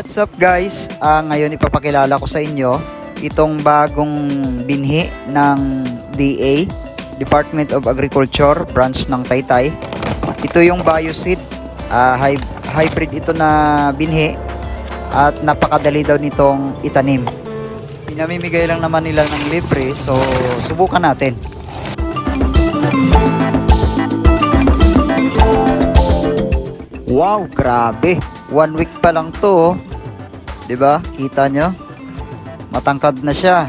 What's up guys? Ah, ngayon ipapakilala ko sa inyo itong bagong binhi ng DA, Department of Agriculture, branch ng Taytay. Ito yung Bioseed, hy- hybrid ito na binhi at napakadali daw nitong itanim. Pinamimigay lang naman nila ng libre, so subukan natin. Wow, grabe. One week pa lang to. 'Di ba? Kita nyo? Matangkad na siya.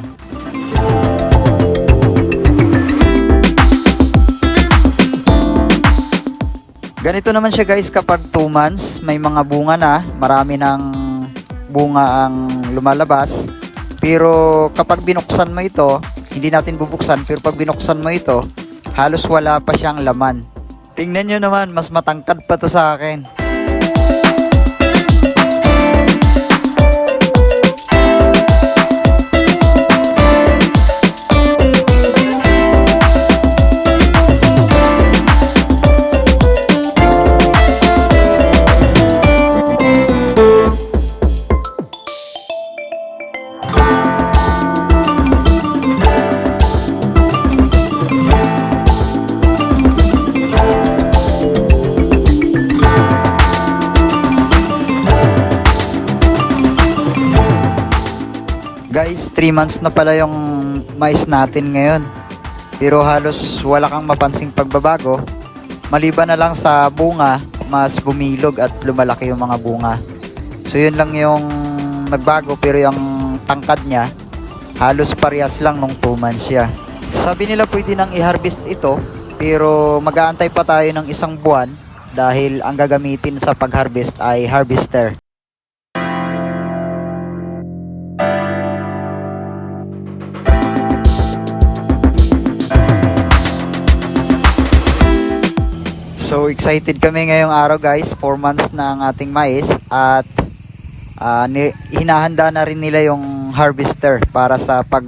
Ganito naman siya guys kapag 2 months, may mga bunga na, marami ng bunga ang lumalabas. Pero kapag binuksan mo ito, hindi natin bubuksan, pero pag binuksan mo ito, halos wala pa siyang laman. Tingnan nyo naman, mas matangkad pa to sa akin. 3 months na pala yung mais natin ngayon. Pero halos wala kang mapansing pagbabago. Maliban na lang sa bunga, mas bumilog at lumalaki yung mga bunga. So yun lang yung nagbago pero yung tangkad niya, halos parehas lang nung 2 months siya. Sabi nila pwede nang i-harvest ito, pero mag-aantay pa tayo ng isang buwan dahil ang gagamitin sa pag-harvest ay harvester. So excited kami ngayong araw guys, 4 months na ang ating mais at ah, ni- hinahanda na rin nila yung harvester para sa pag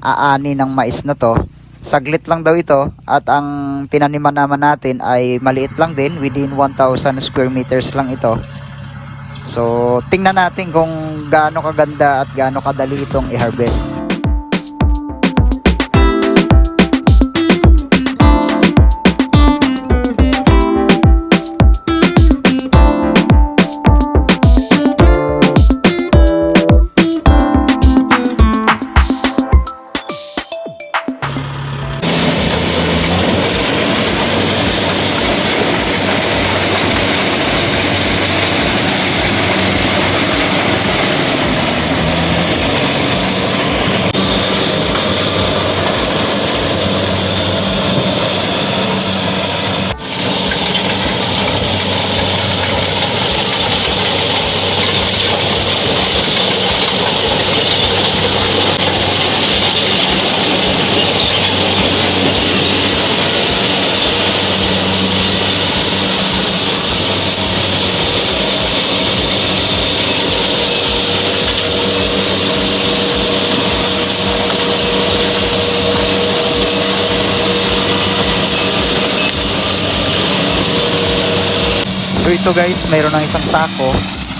aani ng mais na to. Saglit lang daw ito at ang tinaniman naman natin ay maliit lang din, within 1,000 square meters lang ito. So tingnan natin kung gaano kaganda at gaano kadali itong i-harvest. So ito guys, mayroon ng isang sako.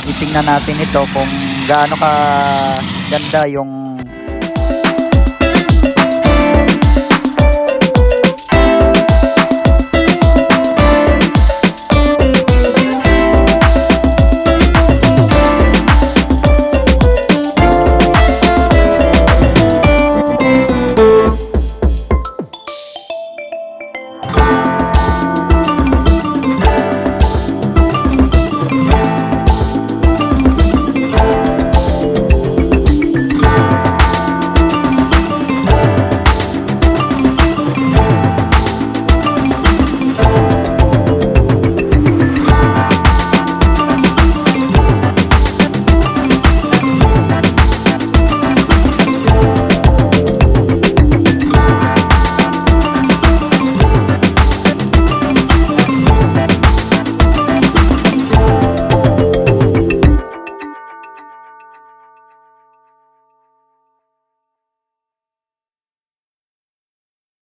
Itingnan natin ito kung gaano ka ganda yung